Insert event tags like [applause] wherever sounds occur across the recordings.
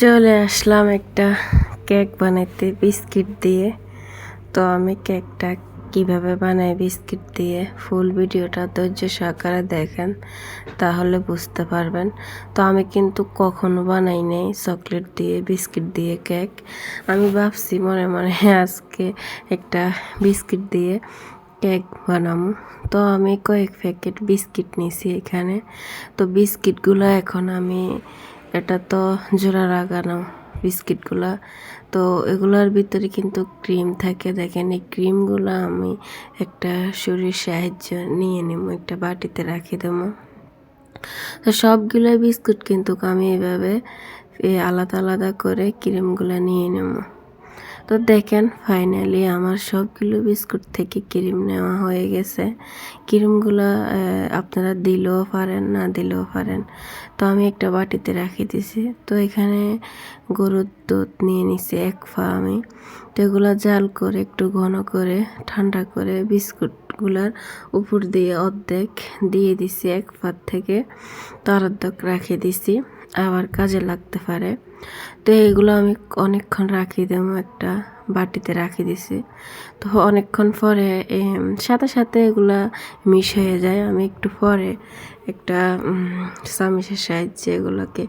চলে আসলাম একটা কেক বানাইতে, বিস্কিট দিয়ে। তো আমি কেকটা কীভাবে বানাই বিস্কিট দিয়ে, ফুল ভিডিওটা ধৈর্য সহকারে দেখেন, তাহলে বুঝতে পারবেন। তো আমি কিন্তু কখনো বানাই নাই চকলেট দিয়ে, বিস্কিট দিয়ে কেক। আমি ভাবছি মনে মনে [laughs] আজকে একটা বিস্কিট দিয়ে কেক বানাবো তো আমি কয়েক প্যাকেট বিস্কিট নিছি এখানে। তো বিস্কিটগুলো এখন আমি এটা তো জোড়া লাগানো বিস্কিটগুলা। তো এগুলোর ভিতরে কিন্তু ক্রিম থাকে। দেখেন, এই ক্রিমগুলো আমি একটা শরীর সাহায্য নিয়ে নেব, একটা বাটিতে রাখি দেবো। তো সবগুলো বিস্কুট কিন্তু আমি এভাবে আলাদা আলাদা করে ক্রিমগুলো নিয়ে নেব। তো দেখেন ফাইনালি আমার সবগুলো বিস্কুট থেকে ক্রিম নেওয়া হয়ে গেছে। ক্রিমগুলো আপনারা দিলেও পারেন, না দিলেও পারেন। তো আমি একটা বাটিতে রাখি দিছি। তো এখানে গরুর দুধ নিয়ে নিছি, এক ফা আমি। তো এগুলো জাল করে, একটু ঘন করে, ঠান্ডা করে বিস্কুটগুলার উপর দিয়ে অর্ধেক দিয়ে দিছি, এক ফাত থেকে। তার অর্ধেক রাখে দিছি। আবার কাজে লাগতে পারে। তো এইগুলো আমি অনেকক্ষণ রাখি দেবো, একটা বাটিতে রাখি দিছি। তো অনেকক্ষণ পরে সাথে সাথে এগুলা মিশ হয়ে যায়। আমি একটু পরে একটা চামিচের সাহায্যে এগুলোকে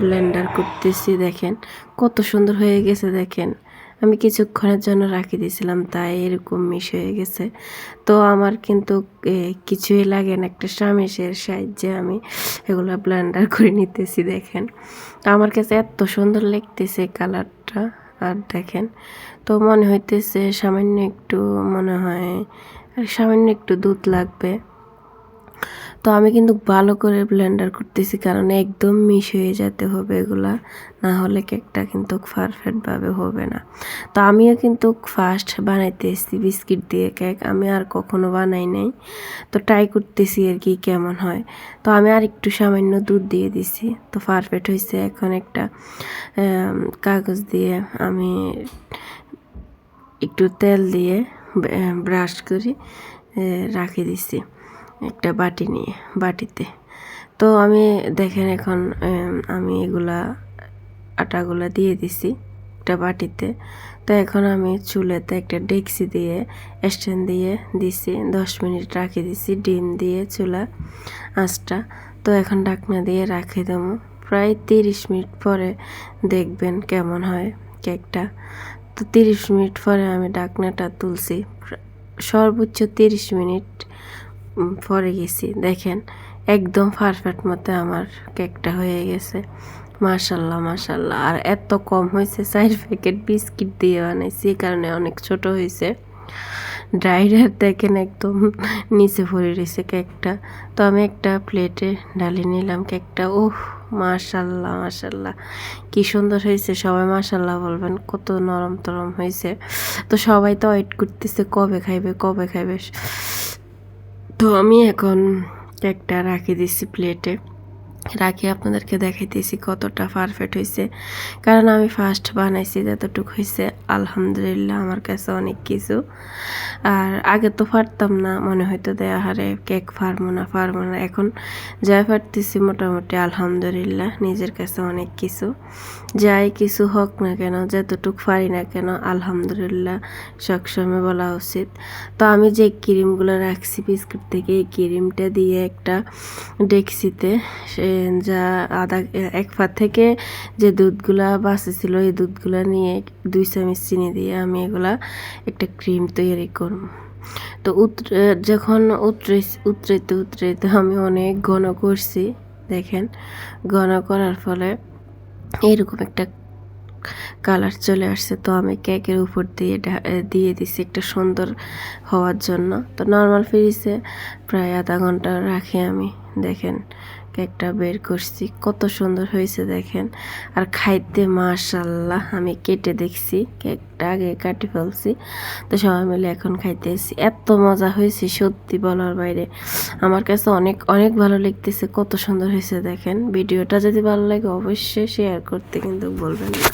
ব্লেন্ডার করতেছি, দেখেন। কত সুন্দর হয়ে গেছে, দেখেন। আমি কিছুক্ষণের জন্য রাখি দিয়েছিলাম, তাই এরকম মিশ হয়ে গেছে। তো আমার কিন্তু কিছুই লাগে না। একটা সামিসের সাহায্যে আমি এগুলো ব্লেন্ডার করে নিতেছি, দেখেন। তো আমার কাছে এত সুন্দর লাগতেছে কালারটা আর দেখেন, তো মনে হইতেছে সামান্য একটু, মনে হয়, সামান্য একটু দুধ লাগবে। তো আমি কিন্তু ভালো করে ব্লেন্ডার করতেছি, কারণ একদম মিশ হয়ে যেতে হবে এগুলা, না হলে কেকটা কিন্তু পারফেক্টভাবে হবে না। তো আমিও কিন্তু ফার্স্ট বানাইতে এসেছি বিস্কিট দিয়ে কেক, আমি আর কখনো বানাই নাই। তো ট্রাই করতেছি আর কি কেমন হয়। তো আমি আর একটু সামান্য দুধ দিয়ে দিছি, তো পারফেক্ট হয়েছে এখন একটা কাগজ দিয়ে আমি একটু তেল দিয়ে ব্রাশ করে রাখে দিছি। একটা বাটি নিয়ে, বাটিতে। তো আমি দেখেন এখন আমি এগুলা, আটাগুলা দিয়ে দিছি একটা বাটিতে। তো এখন আমি চুলেতে একটা ডেক্সি দিয়ে, স্ট্যান্ড দিয়ে দিছি, দশ মিনিট রাখি দিছি, ডিম দিয়ে চুলা আঁচটা। তো এখন ডাকনা দিয়ে রাখে দেবো। প্রায় তিরিশ মিনিট পরে দেখবেন কেমন হয় কেকটা। তো তিরিশ মিনিট পরে আমি ডাকনাটা তুলছি। সর্বোচ্চ তিরিশ মিনিট পরে গেছি। দেখেন, একদম পারফেক্ট মতো আমার কেকটা হয়ে গেছে। মাশাল্লাহ মাশাল্লাহ। আর এত কম হয়েছে, চার প্যাকেট বিস্কিট দিয়ে বানাইছি, এই কারণে অনেক ছোট হয়েছে। ড্রাইডার দেখেন একদম নিচে ভরে রয়েছে কেকটা তো আমি একটা প্লেটে ঢালি নিলাম কেকটা ওহ মাশাল্লাহ মাশাল্লাহ। কি সুন্দর হয়েছে, সবাই মাশাল্লাহ বলবেন, কত নরম তরম হয়েছে। তো সবাই তো ওয়েট করতেছে, কবে খাইবে কবে খাইবে? তো আমি এখন কেকটা রাখি দিছি প্লেটে রাখি আপনাদেরকে দেখাইতেছি কতটা পারফেক্ট হয়েছে কারণ আমি ফার্স্ট বানাইছি, যতটুকু হয়েছে আলহামদুলিল্লাহ আমার কাছে অনেক কিছু। আর আগে তো পারতাম না, মনে হয়তো দেয়া হারে কেক ফারমো না ফারমো না। এখন যাই পারতেছি মোটামুটি আলহামদুলিল্লাহ, নিজের কাছে অনেক কিছু। যাই কিছু হোক না কেন, যতটুকু পারি না কেন, আলহামদুলিল্লাহ, সবসময় বলা উচিত। তো আমি যে ক্রিমগুলো রাখছি, বিস্কুট থেকে এই ক্রিমটা দিয়ে একটা ডেক্সিতে সে যা আদা এক পা থেকে যে দুধগুলা বাঁচেছিল এই দুধগুলা নিয়ে দুই চামচ চিনি দিয়ে আমি এগুলা একটা ক্রিম তৈরি করব। তো উতরে, যখন উতরে, উতরেতে উতরেতে আমি অনেক ঘন করছি, দেখেন। ঘন করার ফলে এরকম একটা কালার চলে আসছে। তো আমি কেকের উপর দিয়ে দিয়ে দিছি একটা সুন্দর হওয়ার জন্য। তো নর্মাল ফ্রিজে প্রায় আধা ঘণ্টা রাখি আমি, দেখেন। কেকটা বের করছি। কত সুন্দর হয়েছে দেখেন। আর খাইতে মাশাল্লাহ আমি কেটে দেখছি। কেকটা আগে কাটি ফেলছি। তো সবাই মিলে এখন খাইতেছি এত মজা হয়েছে সত্যি বলার বাইরে। আমার কাছে অনেক অনেক ভালো লিখতেছে কত সুন্দর হয়েছে দেখেন। ভিডিওটা যদি ভালো লাগে অবশ্যই শেয়ার করতে কিন্তু বলবেন না।